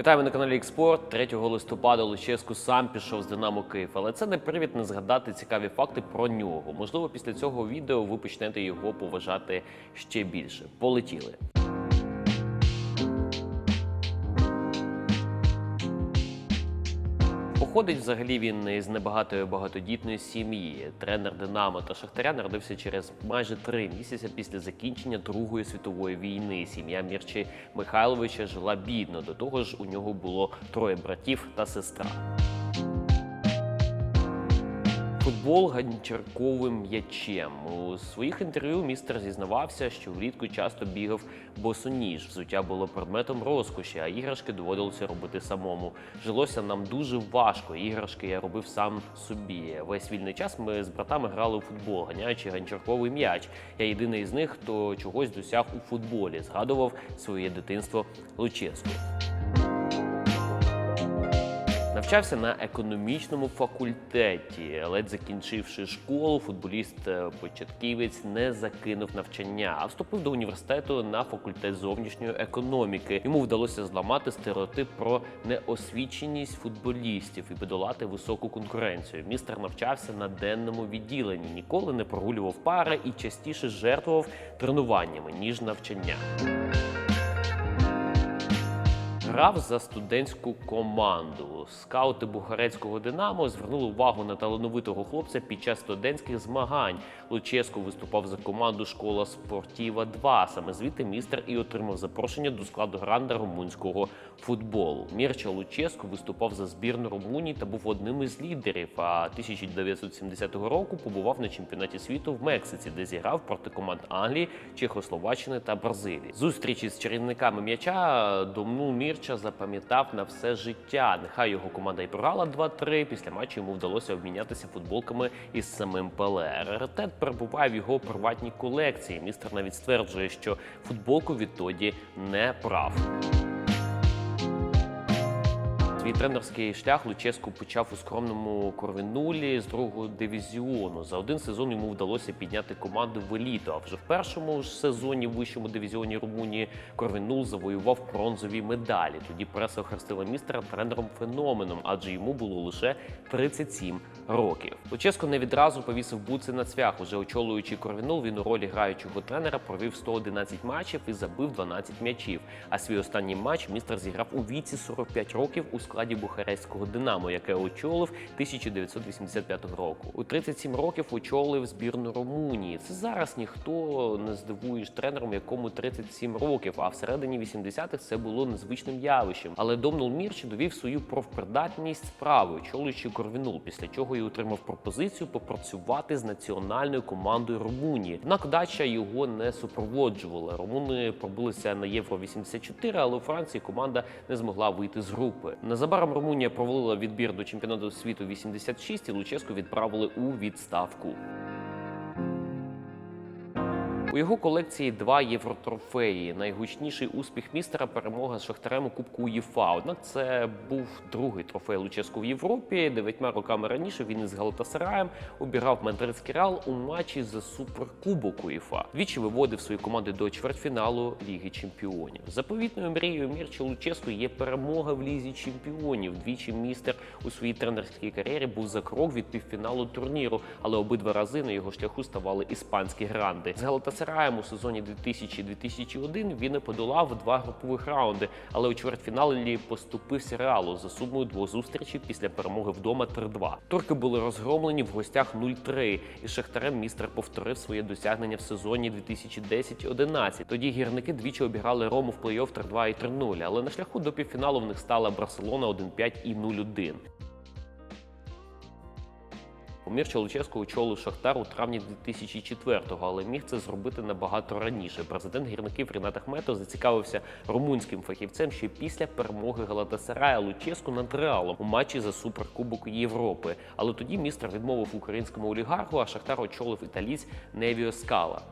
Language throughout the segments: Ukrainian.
Вітаємо на каналі Експорт. 3 листопада Луческу сам пішов з Динамо Київ, але це не привід не згадати цікаві факти про нього. Можливо, після цього відео ви почнете його поважати ще більше. Полетіли. Походить взагалі він із небагатої багатодітної сім'ї. Тренер Динамо та Шахтаря народився через майже три місяці після закінчення Другої світової війни. Сім'я Мірчі Михайловича жила бідно. До того ж, у нього було троє братів та сестра. Футбол ганчарковим м'ячем. У своїх інтерв'ю містер зізнавався, що влітку часто бігав босоніж. Взуття було предметом розкоші, а іграшки доводилося робити самому. Жилося нам дуже важко. Іграшки я робив сам собі. Весь вільний час ми з братами грали у футбол, ганяючи ганчарковий м'яч. Я єдиний з них, хто чогось досяг у футболі. Згадував своє дитинство Луческу. Навчався на економічному факультеті. Ледь закінчивши школу, футболіст-початківець не закинув навчання, а вступив до університету на факультет зовнішньої економіки. Йому вдалося зламати стереотип про неосвіченість футболістів і подолати високу конкуренцію. Містер навчався на денному відділенні, ніколи не прогулював пари і частіше жертвував тренуваннями ніж навчання. Грав за студентську команду. Скаути Бухарецького Динамо звернули увагу на талановитого хлопця під час студентських змагань. Луческо виступав за команду школа спортіва 2 Саме звідти містер і отримав запрошення до складу гранда румунського футболу. Мірча Луческо виступав за збірну Румунії та був одним із лідерів. А 1970 року побував на чемпіонаті світу в Мексиці, де зіграв проти команд Англії, Чехословаччини та Бразилії. Зустрічі з чарівниками м'яча Домну Мірча запам'ятав на все життя. Нехай його команда і програла 2-3. Після матчу йому вдалося обмінятися футболками із самим Пеле. Раритет перебуває в його приватній колекції. Містер навіть стверджує, що футболку відтоді не прав. Свій тренерський шлях Луческу почав у скромному Корвінулі з другого дивізіону. За один сезон йому вдалося підняти команду в еліту. А вже в першому ж сезоні в вищому дивізіоні Румунії Корвінул завоював бронзові медалі. Тоді преса охрестила містера тренером феноменом, адже йому було лише 37 років. Луческо не відразу повісив буци на цвях. Уже очолюючи Корвінул, він у ролі граючого тренера провів 111 матчів і забив 12 м'ячів. А свій останній матч містер зіграв у віці 45 років у складі Бухарестського Динамо, яке очолив 1985 року. У 37 років очолив збірну Румунії. Це зараз ніхто не здивуєш тренером, якому 37 років. А всередині 80-х це було незвичним явищем. Але Домнул Мірч довів свою профпридатність справи, очолюючи Корвінул, після чого і отримав пропозицію попрацювати з національною командою Румунії. Однак дача його не супроводжувала. Румуни пробилися на євро 84, але у Франції команда не змогла вийти з групи. Незабаром Румунія провалила відбір до чемпіонату світу 86 і Луческу відправили у відставку. У його колекції два євротрофеї. Найгучніший успіх містера перемога з Шахтарем у Кубку УЄФА. Однак це був другий трофей Луческу в Європі. Дев'ятьма роками раніше він із Галатасараєм обіграв Мадридський Реал у матчі за суперкубок УЄФА. Двічі виводив свої команди до чвертьфіналу Ліги Чемпіонів. Заповітною мрією Мірча Луческу є перемога в Лізі Чемпіонів. Двічі містер у своїй тренерській кар'єрі був за крок від півфіналу турніру, але обидва рази на його шляху ставали іспанські гранди. З Галатасараєм у сезоні 2000-2001 він не подолав два групових раунди, але у чвертьфіналі поступився Реалу за сумою двох зустрічей після перемоги вдома 3-2. Турки були розгромлені в гостях 0-3. І Шахтарем містер повторив своє досягнення в сезоні 2010-11. Тоді гірники двічі обіграли Рому в плей-офф 3-2 і 3-0, але на шляху до півфіналу в них стала Барселона 1-5 і 0-1. Мірча Луческо очолив Шахтар у травні 2004-го, але міг це зробити набагато раніше. Президент гірників Рінат Ахметов зацікавився румунським фахівцем ще після перемоги Галатасарая Луческу над Реалом у матчі за суперкубок Європи. Але тоді містер відмовив українському олігарху, а Шахтар очолив італієць Невіо Скала.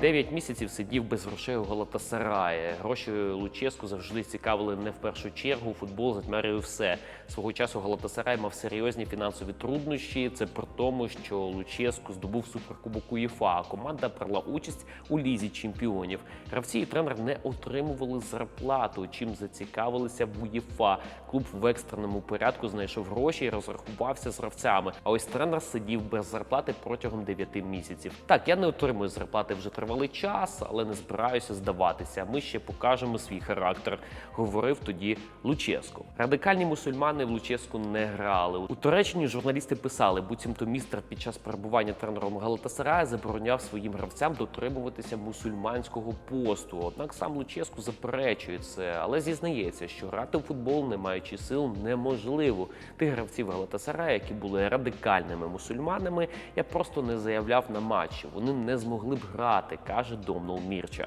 Дев'ять місяців сидів без грошей у Галатасараї. Гроші Луческу завжди цікавили не в першу чергу. Футбол затьмарює все. Свого часу Галатасарай мав серйозні фінансові труднощі. Це при тому, що Луческу здобув суперкубок УЄФА. Команда брала участь у лізі чемпіонів. Гравці і тренер не отримували зарплату, чим зацікавилися в УЄФА. Клуб в екстреному порядку знайшов гроші і розрахувався з гравцями. А ось тренер сидів без зарплати протягом 9 місяців. Так, я не отримую зарплати вже тривалий час, але не збираюся здаватися. Ми ще покажемо свій характер, говорив тоді Луческо. Радикальні мусульмани в Луческу не грали. У Туреччині журналісти писали, буцімто містер під час перебування тренером Галатасарая забороняв своїм гравцям дотримуватися мусульманського посту. Однак сам Луческу заперечує це, але зізнається, що грати в футбол, не маючи сил, неможливо. Тих гравців Галатасарая, які були радикальними мусульманами, я просто не заявляв на матчі. Вони не змогли б грати, каже Домнул Мірча.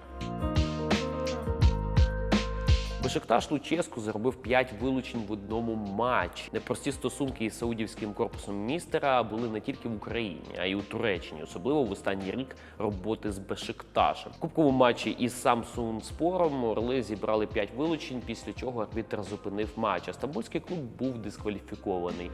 Бешикташ Луческу заробив 5 вилучень в одному матчі. Непрості стосунки із саудівським корпусом містера були не тільки в Україні, а й у Туреччині, особливо в останній рік роботи з Бешикташем. Кубковому матчі із Самсун Спором Орли зібрали 5 вилучень, після чого арбітр зупинив матч. А стамбульський клуб був дискваліфікований.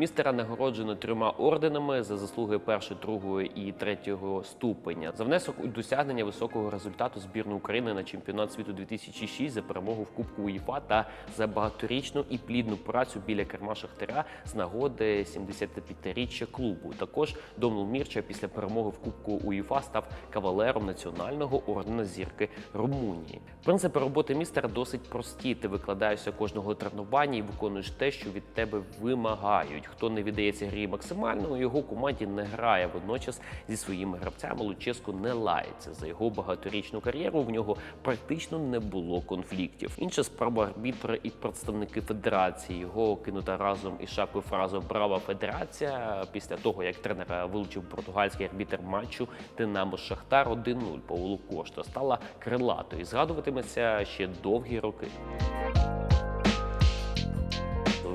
Містера нагороджено трьома орденами за заслуги першого, другого і третього ступеня за внесок у досягнення високого результату збірної України на чемпіонат світу 2006 за перемогу в Кубку УЄФА та за багаторічну і плідну працю біля керма Шахтаря з нагоди 75-річчя клубу. Також Домнул Мірча після перемоги в Кубку УЄФА став кавалером національного ордена зірки Румунії. Принципи роботи містера досить прості. Ти викладаєшся кожного тренування і виконуєш те, що від тебе вимагають. Хто не віддається грі максимально, у його команді не грає. Водночас зі своїми гравцями Луческо не лається. За його багаторічну кар'єру в нього практично не було конфліктів. Інша справа арбітри і представники федерації. Його кинута разом із шапкою фразу Брава Федерація після того, як тренера вилучив португальський арбітр матчу Динамо Шахтар 1-0 Павлу Кошта стала крилатою і згадуватиметься ще довгі роки.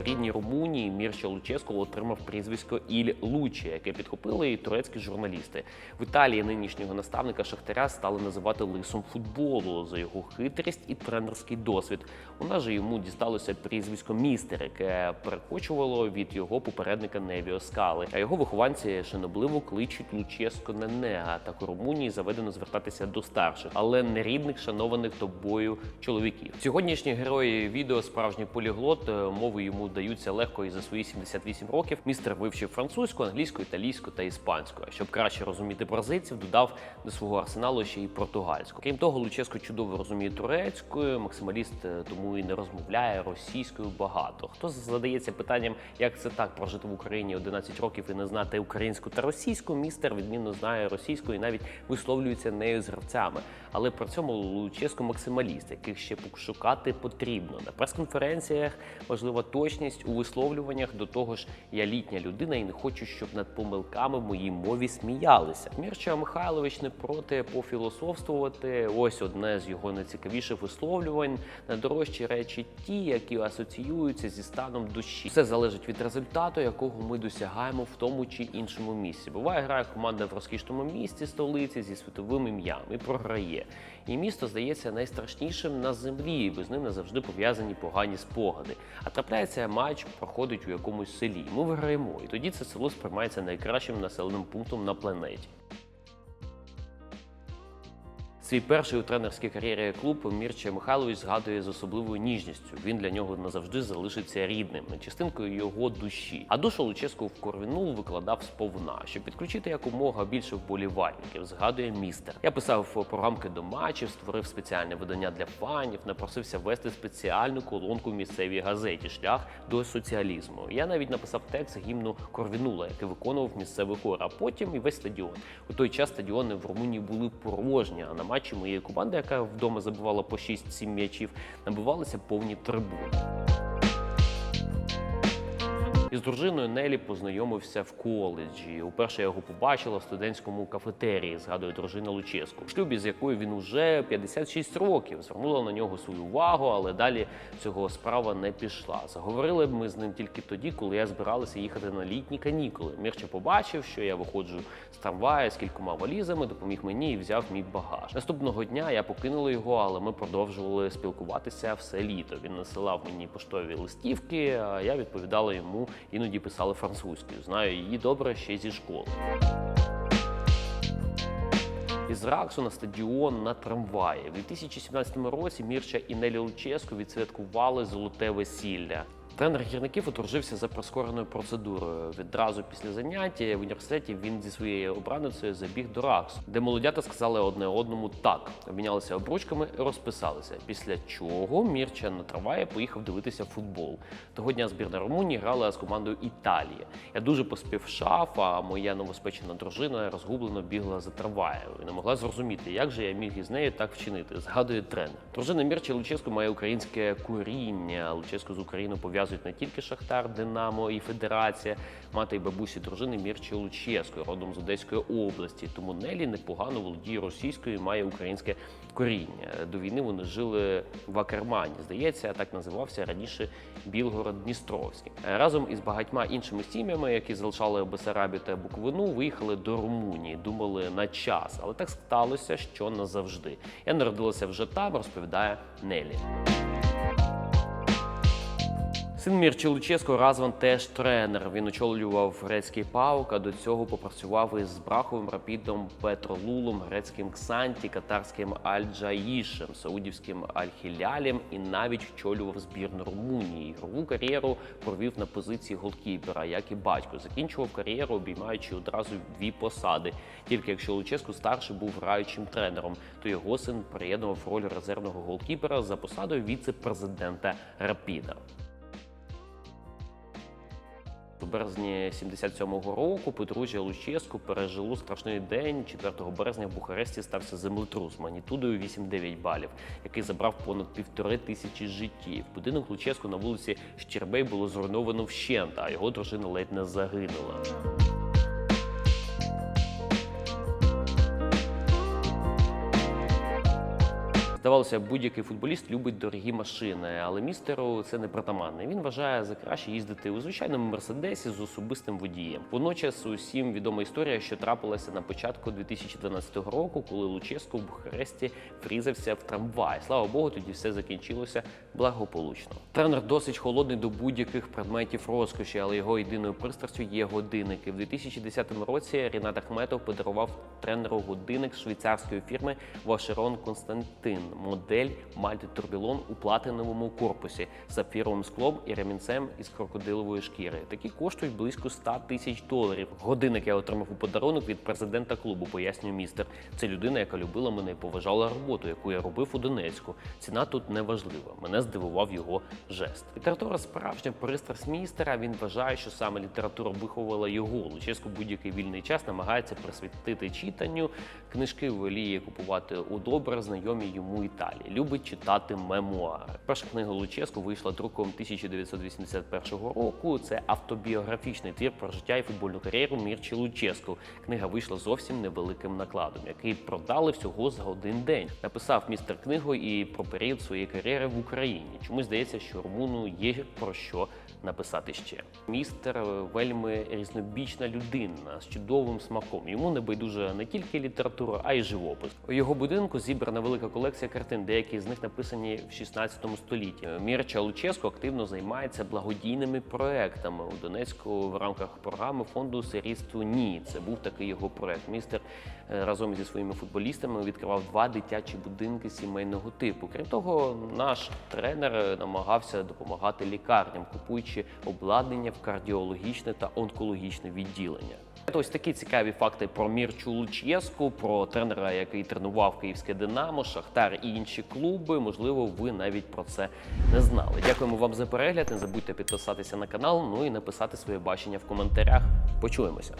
Рідній Румунії Мірча Луческо отримав прізвисько Іль Лучі, яке підхопили і турецькі журналісти. В Італії нинішнього наставника Шахтаря стали називати лисом футболу за його хитрість і тренерський досвід. У нас же йому дісталося прізвисько містер, яке перекочувало від його попередника Невіо Скали. А його вихованці шанобливо кличуть Луческо Ненега. Так у Румунії заведено звертатися до старших, але не рідних, шанованих тобою чоловіків. Сьогоднішні герої відео справжній поліглот. Мови йому даються легко і за свої 78 років. Містер вивчив французьку, англійську, італійську та іспанську. А щоб краще розуміти бразильців, додав до свого арсеналу ще й португальську. Крім того, Луческо чудово розуміє турецькою. Максималіст е, тому і не розмовляє російською багато. Хто задається питанням, як це так прожити в Україні 11 років і не знати українську та російську, містер відмінно знає російську і навіть висловлюється нею з гравцями. Але при цьому Луческо максималіст, яких ще пошукати потрібно на прес-конференціях. Важлива точність у висловлюваннях. До того ж, я літня людина і не хочу, щоб над помилками в моїй мові сміялися. Мірча Михайлович не проти пофілософствувати. Ось одне з його найцікавіших висловлювань. Найдорожчі речі ті, які асоціюються зі станом душі. Все залежить від результату, якого ми досягаємо в тому чи іншому місці. Буває, грає команда в розкішному місті столиці зі світовим ім'ям і програє. І місто здається найстрашнішим на землі, і без ним не завжди пов'язані погані спогади. А трапляється матч, проходить у якомусь селі. Ми виграємо, і тоді це село сприймається найкращим населеним пунктом на планеті. Свій перший у тренерській кар'єрі клуб Мірча Михайлович згадує з особливою ніжністю. Він для нього назавжди залишиться рідним, частинкою його душі. А душу Луческу в Корвіну викладав сповна, щоб підключити якомога більше вболівальників. Згадує містер. Я писав програмки до матчів, створив спеціальне видання для фанів, напросився вести спеціальну колонку в місцевій газеті Шлях до соціалізму. Я навіть написав текст гімну Корвінула, який виконував місцевий хор, а потім і весь стадіон. У той час стадіони в Румунії були порожні. а на матчі моєї команди, яка вдома забивала по 6-7 м'ячів, набивалися повні трибуни. Із дружиною Нелі познайомився в коледжі. Уперше я його побачила в студентському кафетерії, згадує дружина Луческу, в шлюбі, з якою він уже 56 років. Звернула на нього свою увагу, але далі цього справа не пішла. Заговорили ми з ним тільки тоді, коли я збиралася їхати на літні канікули. Мірча побачив, що я виходжу з трамвая з кількома валізами, допоміг мені і взяв мій багаж. Наступного дня я покинула його, але ми продовжували спілкуватися все літо. Він насилав мені поштові листівки, а я відповідала йому, іноді писали французькою. Знаю її добре ще зі школи. Із Раксу на стадіон на трамваї. У 2017 році Мірча і Нелі Луческу відсвяткували золоте весілля. Тренер гірників одружився за прискореною процедурою. Відразу після заняття в університеті він зі своєю обраницею забіг до Раксу, де молодята сказали одне одному так, обмінялися обручками і розписалися. Після чого Мірча на трамваї поїхав дивитися футбол. Того дня збірна Румунії грала з командою Італії. Я дуже поспішав, а моя новоспечена дружина розгублено бігла за трамваєм і не могла зрозуміти, як же я міг із нею так вчинити. Згадує тренер. Дружина Мірча Луческо має українське коріння. Луческо з України Україною пов'язують не тільки Шахтар, Динамо і Федерація. Мати і бабусі дружини Мірчі Луческо, родом з Одеської області. Тому Нелі непогано володіє російською і має українське коріння. До війни вони жили в Акермані. Здається, так називався раніше Білгород-Дністровський. Разом із багатьма іншими сім'ями, які залишали Бесарабію та Буковину, виїхали до Румунії. Думали на час, але так сталося, що назавжди. Я народилася вже там, розповідає Нелі. Син Мірчі Луческо Разван теж тренер. Він очолював грецький паук, а до цього попрацював із Браховим рапідом Петролулом, грецьким Ксанті, катарським Аль-Джаїшем, саудівським Аль-Хілялем і навіть очолював збірну Румунії. Ігрову кар'єру провів на позиції голкіпера, як і батько. Закінчував кар'єру, обіймаючи одразу дві посади. Тільки якщо Луческо старший був граючим тренером, то його син приєднував роль резервного голкіпера за посадою віце-президента Рапіда. У березні 77-го року подружжя Луческу пережило страшний день. 4 березня в Бухаресті стався землетрус магнітудою 8-9 балів, який забрав понад півтори тисячі життів. Будинок Луческу на вулиці Щербей було зруйновано вщент, а його дружина ледь не загинула. Здавалося, будь-який футболіст любить дорогі машини, але містеру це не притаманне. Він вважає за краще їздити у звичайному мерседесі з особистим водієм. Водночас усім відома історія, що трапилася на початку 2012 року, коли Луческо в Бухаресті врізався в трамвай. Слава Богу, тоді все закінчилося благополучно. Тренер досить холодний до будь-яких предметів розкоші, але його єдиною пристрастю є годинники. В 2010 році Рінат Ахметов подарував тренеру годинник швейцарської фірми Вашерон Константин модель Мальти Турбілон у платиновому корпусі з сапфіровим склом і ремінцем із крокодилової шкіри. Такі коштують близько 100 тисяч доларів. Годинник я отримав у подарунок від президента клубу, пояснює містер. Це людина, яка любила мене і поважала роботу, яку я робив у Донецьку. Ціна тут не важлива. Мене здивував його жест. Література справжня пристрасть містера. Він вважає, що саме література виховувала його. Луческо будь-який вільний час намагається присвятити читанню. Книжки воліє купувати у добре знайомій йому Італії. Любить читати мемуари. Перша книга Луческо вийшла друком 1981 року. Це автобіографічний твір про життя і футбольну кар'єру Мірчі Луческо. Книга вийшла зовсім невеликим накладом, який продали всього за один день. Написав містер книгу і про період своєї кар'єри в Україні. Чомусь здається, що румуну є про що написати ще. Містер вельми різнобічна людина з чудовим смаком. Йому не байдуже не тільки література, а й живопис. У його будинку зібрана велика колекція картин. Деякі з них написані в 16 столітті. Мірча Луческо активно займається благодійними проектами у Донецьку в рамках програми фонду Сирітству Ні. Це був такий його проект. Містер е, разом зі своїми футболістами відкривав два дитячі будинки сімейного типу. Крім того, наш тренер е, намагався допомагати лікарням, купуючи обладнання в кардіологічне та онкологічне відділення. Ось такі цікаві факти про Мірчу Лучєску, про тренера, який тренував київське Динамо, Шахтар і інші клуби. Можливо, ви навіть про це не знали. Дякуємо вам за перегляд. Не забудьте підписатися на канал, ну і написати своє бачення в коментарях. Почуємося.